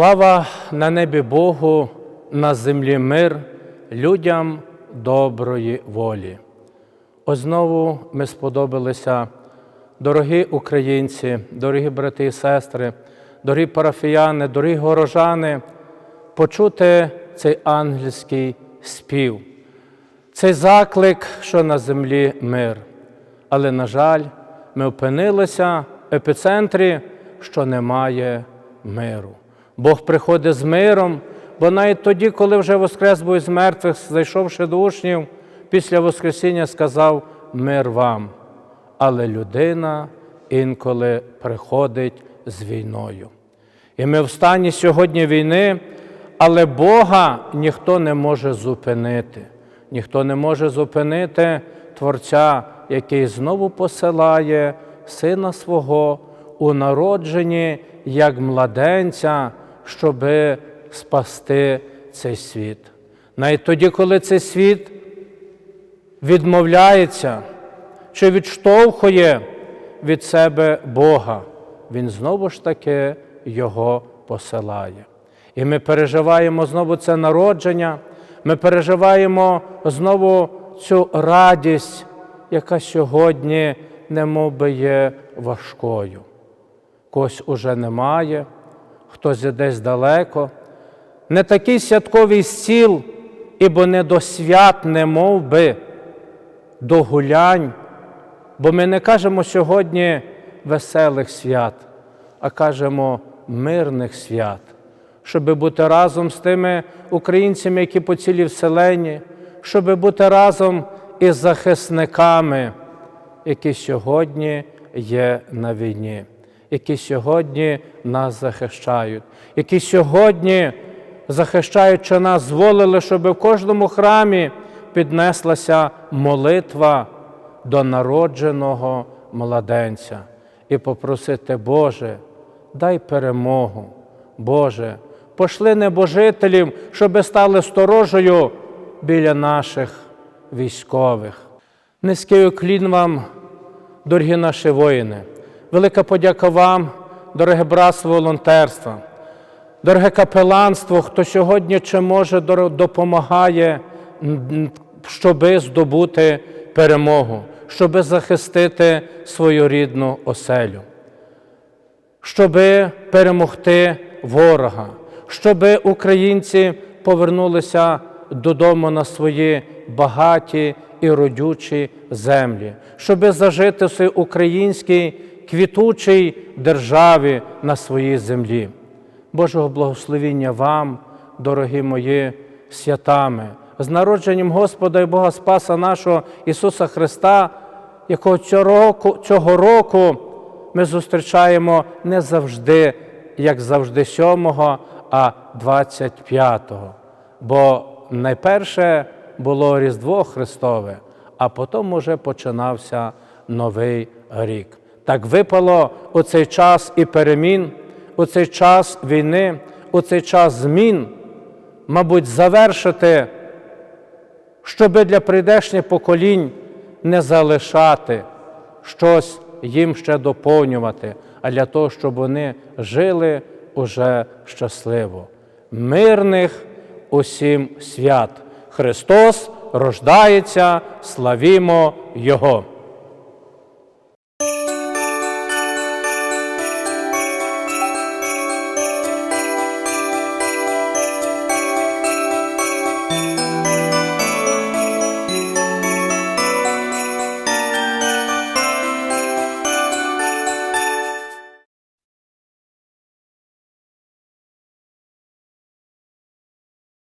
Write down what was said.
Слава на небі Богу, на землі мир людям доброї волі. Ось знову ми сподобалися, дорогі українці, дорогі брати і сестри, дорогі парафіяни, дорогі горожани, почути цей ангельський спів, цей заклик, що на землі мир. Але, на жаль, ми опинилися в епіцентрі, що немає миру. Бог приходить з миром, бо навіть тоді, коли вже воскрес був із мертвих, зайшовши до учнів, після Воскресіння сказав мир вам. Але людина інколи приходить з війною. І ми в стані сьогодні війни, але Бога ніхто не може зупинити. Ніхто не може зупинити Творця, який знову посилає Сина свого у народженні як младенця, щоби спасти цей світ. Навіть тоді, коли цей світ відмовляється чи відштовхує від себе Бога, Він знову ж таки Його посилає. І ми переживаємо знову це народження, ми переживаємо знову цю радість, яка сьогодні немов би є важкою. Когось уже немає, хтось десь далеко. Не такий святковий стіл, ібо не до свят, не мов би, до гулянь, бо ми не кажемо сьогодні веселих свят, а кажемо мирних свят, щоб бути разом з тими українцями, які по цілій вселенні, щоб бути разом із захисниками, які сьогодні є на війні, які сьогодні нас захищають, які сьогодні, захищаючи нас, зволили, щоб в кожному храмі піднеслася молитва до народженого младенця. І попросити, Боже, дай перемогу, Боже, пошли небожителів, щоби стали сторожею біля наших військових. Низький уклін вам, дорогі наші воїни, велика подяка вам, дороге братство волонтерства, дороге капеланство, хто сьогодні чи може допомагає, м, щоби здобути перемогу, щоби захистити свою рідну оселю. Щоби перемогти ворога, щоби українці повернулися додому на свої багаті і родючі землі, щоби зажити в своїй українській квітучій державі на своїй землі. Божого благословіння вам, дорогі мої святами, з народженням Господа і Бога Спаса нашого Ісуса Христа, якого цього року, цього року ми зустрічаємо не завжди, як завжди, 7, а 25-го. Бо найперше було Різдво Христове, а потім уже починався Новий рік. Так випало у цей час і перемін, у цей час війни, у цей час змін, мабуть, завершити, щоби для прийдешніх поколінь не залишати щось їм ще доповнювати, а для того, щоб вони жили уже щасливо. Мирних усім свят. Христос рождається, славімо Його!